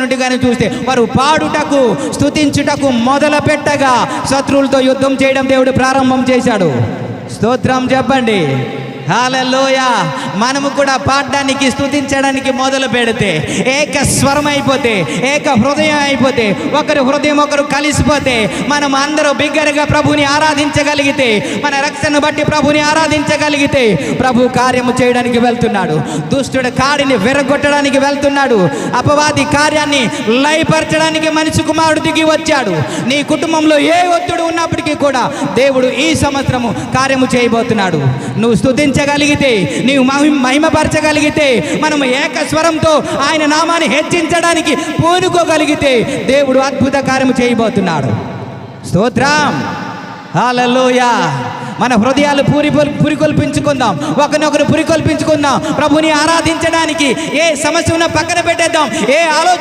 నుండి కానీ చూస్తే వారు పాడుటకు స్తుతించుటకు మొదలు పెట్టగా శత్రువులతో యుద్ధం చేయడం దేవుడు ప్రారంభం చేశాడు. స్తోత్రం చెప్పండి. హాలలోయ మనము కూడా పాడడానికి స్తుతించడానికి మొదలు పెడితే ఏక స్వరం అయిపోతే ఏక హృదయం అయిపోతే ఒకరి హృదయం ఒకరు కలిసిపోతే మనం అందరూ బిగ్గరగా ప్రభుని ఆరాధించగలిగితే మన రక్షణ బట్టి ప్రభుని ఆరాధించగలిగితే ప్రభు కార్యము చేయడానికి వెళ్తున్నాడు. దుష్టుడు కాడిని విరగొట్టడానికి వెళ్తున్నాడు. అపవాది కార్యాన్ని లయపరచడానికి మనిషి కుమారుడు దిగి వచ్చాడు. నీ కుటుంబంలో ఏ ఒత్తిడి ఉన్నప్పటికీ కూడా దేవుడు ఈ సంవత్సరము కార్యము చేయబోతున్నాడు. నువ్వు స్థుతి స్తుతించగలిగితే నీవు మహిమ మహిమపరచగలిగితే మనం ఏక స్వరంతో ఆయన నామాన్ని హెచ్చించడానికి పూనుకోగలిగితే దేవుడు అద్భుత కార్యము చేయబోతున్నాడు. స్తోత్రం. హాలలోయా మన హృదయాలు పూరి పురికొల్పించుకుందాం. ఒకరినొకరు పురికొల్పించుకుందాం. ప్రభుని ఆరాధించడానికి ఏ సమస్య ఉన్నా పక్కన పెట్టేద్దాం. ఏ ఆలోచన